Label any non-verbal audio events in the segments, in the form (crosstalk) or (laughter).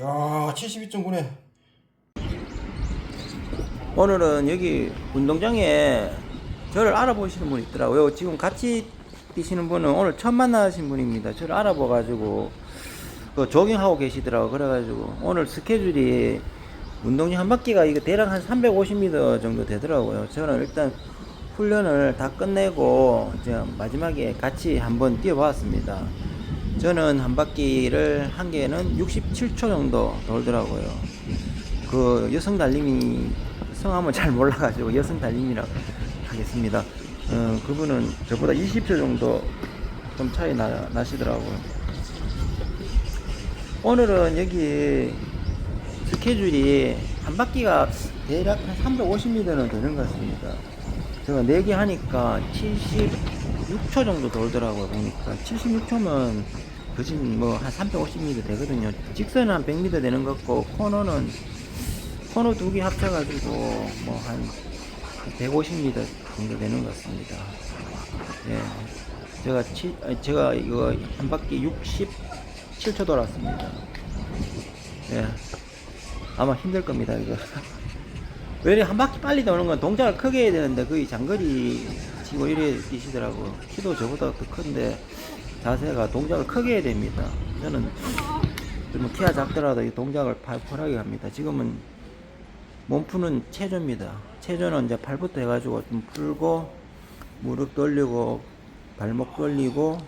야 72.9네 오늘은 여기 운동장에 저를 알아보시는 분이 있더라고요. 지금 같이 뛰시는 분은 오늘 처음 만나신 분입니다. 저를 알아봐 가지고 그 조깅하고 계시더라고. 그래가지고 오늘 스케줄이 운동장 한 바퀴가 이거 대략 한 350m 정도 되더라고요. 저는 일단 훈련을 다 끝내고 이제 마지막에 같이 한번 뛰어봤습니다. 저는 한 바퀴를 한 개는 67초 정도 돌더라고요. 그 여성 달님이 성함은 잘 몰라가지고 여성 달님이라고 하겠습니다. 어, 그분은 저보다 20초 정도 좀 차이 나, 나시더라고요. 오늘은 여기 스케줄이 한 바퀴가 대략 한 350m는 되는 것 같습니다. 제가 4개 하니까 76초 정도 돌더라고요, 보니까. 76초면 거진 뭐한 350m 되거든요. 직선은 한 100m 되는 것 같고, 코너는 코너 두 개 합쳐가지고 뭐 한 150m 정도 되는 것 같습니다. 예. 제가 치, 제가 이거 한 바퀴 67초 돌았습니다. 예. 아마 힘들 겁니다, 이거. (laughs) 왜한 바퀴 빨리 도는 건 동작을 크게 해야 되는데 거의 장거리 치고 이래 뛰시더라고. 키도 저보다 더 큰데 자세가 동작을 크게 해야 됩니다. 저는 좀 키가 작더라도 이 동작을 팔팔하게 합니다. 지금은 몸 푸는 체조입니다. 체조는 이제 팔부터 해가지고 좀 풀고 무릎 돌리고 발목 돌리고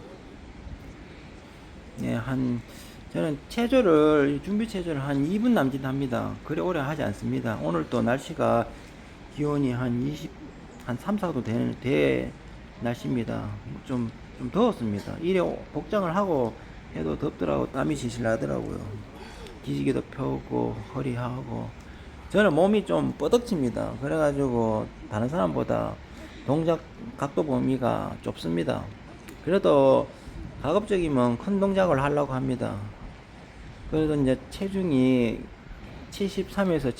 예, 한 저는 체조를 준비 체조를 한 2분 남짓 합니다. 그래 오래 하지 않습니다. 오늘 또 날씨가 기온이 한 20, 한 3, 4도 되는 대 날씨입니다. 좀, 좀 더웠습니다. 이래 복장을 하고 해도 덥더라고 땀이 실실 나더라고요. 기지개도 펴고 허리하고 저는 몸이 좀 뻐덕칩니다. 그래가지고 다른 사람보다 동작 각도 범위가 좁습니다. 그래도 가급적이면 큰 동작을 하려고 합니다. 그래도 이제 체중이 73에서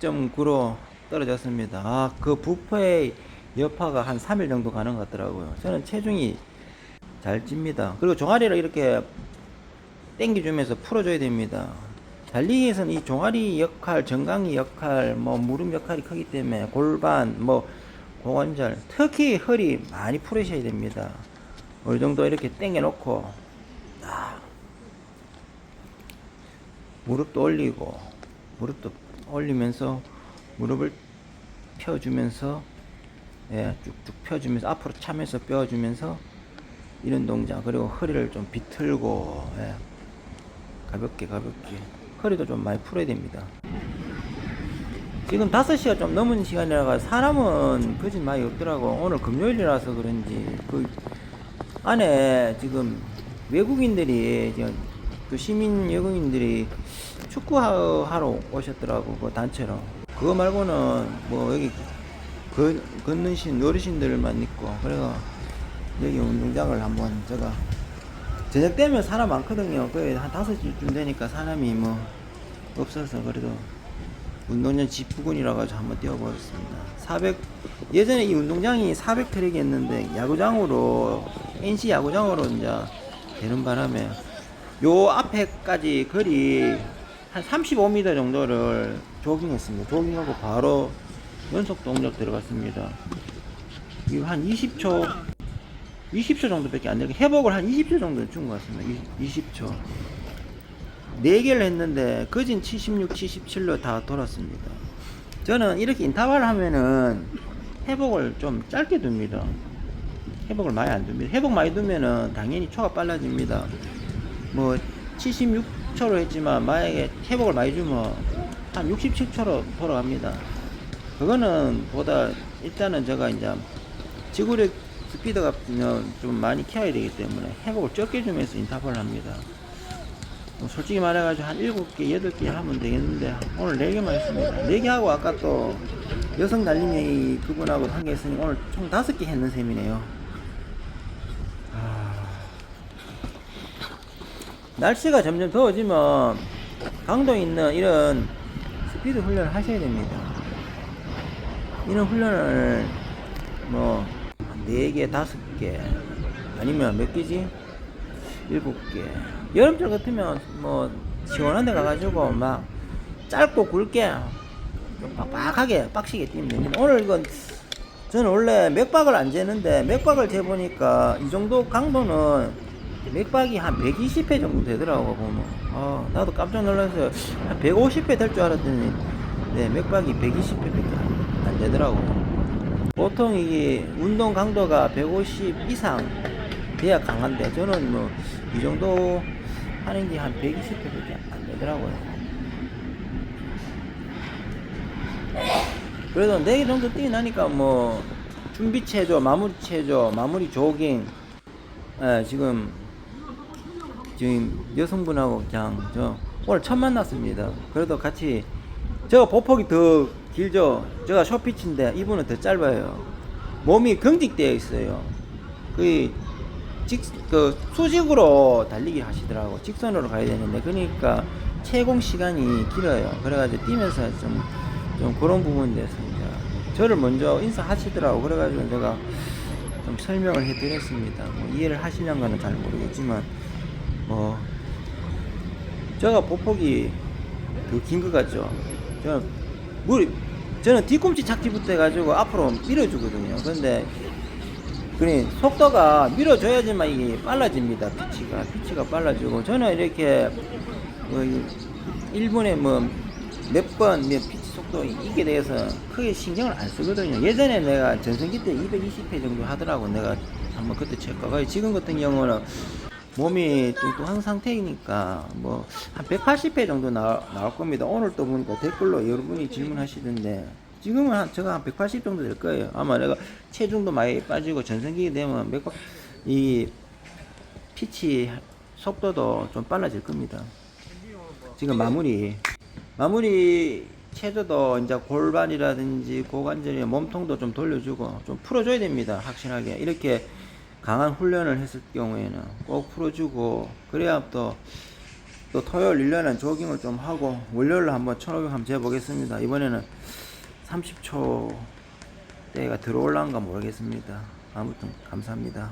72.9로 떨어졌습니다. 아, 그 부퍼의 여파가 한 3일 정도 가는 것 같더라고요. 저는 체중이 잘 찝니다. 그리고 종아리를 이렇게 당겨주면서 풀어줘야 됩니다. 달리기에서는 이 종아리 역할, 정강이 역할, 뭐 무릎 역할이 크기 때문에 골반, 뭐 고관절, 특히 허리 많이 풀으셔야 됩니다. 어느 정도 이렇게 당겨 놓고 아, 무릎도 올리고 무릎도 올리면서 무릎을 펴주면서 예, 쭉쭉 펴주면서 앞으로 차면서 뼈주면서 이런 동작 그리고 허리를 좀 비틀고 예, 가볍게 가볍게 허리도 좀 많이 풀어야 됩니다. 지금 5시가 좀 넘은 시간이라가 사람은 거진 많이 없더라고. 오늘 금요일이라서 그런지 그 안에 지금 외국인들이 지금 그 시민 외국인들이 축구하러 오셨더라고 그 단체로. 그거 말고는 뭐 여기 그 걷는 신 어르신들만 있고 그래가 여기 운동장을 한번 제가 저녁 되면 사람 많거든요. 거의 한 5시쯤 되니까 사람이 뭐 없어서 그래도 운동장 집 부근이라 가지고 한번 뛰어보겠습니다. 400 예전에 이 운동장이 400 트랙이었는데 야구장으로 NC 야구장으로 이제 되는 바람에 요 앞에까지 거리 한 35m 정도를 조깅했습니다. 조깅하고 바로 연속 동작 들어갔습니다. 한 20초 20초 정도밖에 안 되고 회복을 한 20초 정도 준 것 같습니다. 20, 초 4개를 했는데 거진 76, 77로 다 돌았습니다. 저는 이렇게 인터벌 하면은 회복을 좀 짧게 둡니다. 회복을 많이 안 둡니다. 회복 많이 두면은 당연히 초가 빨라집니다. 뭐 76 초로 했지만 만약에 회복을 많이 주면 한 67초로 돌아갑니다. 그거는 보다 일단은 제가 이제 지구력 스피드가 좀 많이 키워야 되기 때문에 회복을 적게 주면서 인터벌을 합니다. 뭐 솔직히 말해가지고 한 7개, 8개 하면 되겠는데 오늘 4개만 했습니다. 4개 하고 아까 또 여성 달림이 그분하고 한 개 했으니 오늘 총 5개 했는 셈이네요. 날씨가 점점 더워지면 강도 있는 이런 스피드 훈련을 하셔야 됩니다. 이런 훈련을 뭐 4개, 5개 아니면 몇 개지? 7개 여름철 같으면 뭐 시원한 데 가가지고 막 짧고 굵게 좀 빡빡하게 빡시게 뛰면 됩니다. 오늘 이건 저는 원래 맥박을 안 재는데 맥박을 재보니까 이 정도 강도는 맥박이 한 120회 정도 되더라고 보면. 아 나도 깜짝 놀라서 한 150회 될 줄 알았더니 네 맥박이 120회밖에 안, 안 되더라고. 보통 이게 운동 강도가 150 이상 돼야 강한데 저는 뭐 이 정도 하는 게 한 120회밖에 안 되더라고요. 그래도 네개 정도 뛰고 나니까 뭐 준비 체조, 마무리 체조, 마무리 조깅 예, 지금 지금 여성분하고 그냥 저 오늘 처음 만났습니다. 그래도 같이 저 보폭이 더 길죠. 제가 쇼피치인데 이분은 더 짧아요. 몸이 경직되어 있어요. 그 직, 그 수직으로 달리기 하시더라고. 직선으로 가야 되는데 그러니까 채공 시간이 길어요. 그래가지고 뛰면서 좀, 좀 그런 대해서 이제 저를 먼저 인사하시더라고. 그래가지고 제가 좀 설명을 해드렸습니다. 뭐 이해를 하시려는가는 잘 모르겠지만 뭐 제가 보폭이 더 긴 것 같죠. 저는 물 저는 뒤꿈치 착지부터 해가지고 앞으로 밀어주거든요. 근데 그니 속도가 밀어줘야지만 이게 빨라집니다. 피치가 피치가 빨라지고 저는 이렇게 뭐 1분에 뭐 몇번몇 피치 속도 이게 대해서 크게 신경을 안 쓰거든요. 예전에 내가 전성기 때 220회 정도 하더라고 내가 한번 그때 체크가 지금 같은 경우는 몸이 뚱뚱한 상태이니까 뭐 한 180회 정도 나, 나올 겁니다. 오늘 또 보니까 댓글로 여러분이 질문하시던데 지금은 한 제가 한 180 정도 될 거예요. 아마 내가 체중도 많이 빠지고 전성기 되면 맥박 이 피치 속도도 좀 빨라질 겁니다. 지금 마무리 마무리 체조도 이제 골반이라든지 고관절이 몸통도 좀 돌려주고 좀 풀어줘야 됩니다. 확실하게 이렇게 강한 훈련을 했을 경우에는 꼭 풀어주고 그래야 또, 또 토요일 일요일은 조깅을 좀 하고 월요일로 한번 1500 한번 재보겠습니다. 이번에는 30초 대가 들어올란가 모르겠습니다. 아무튼 감사합니다.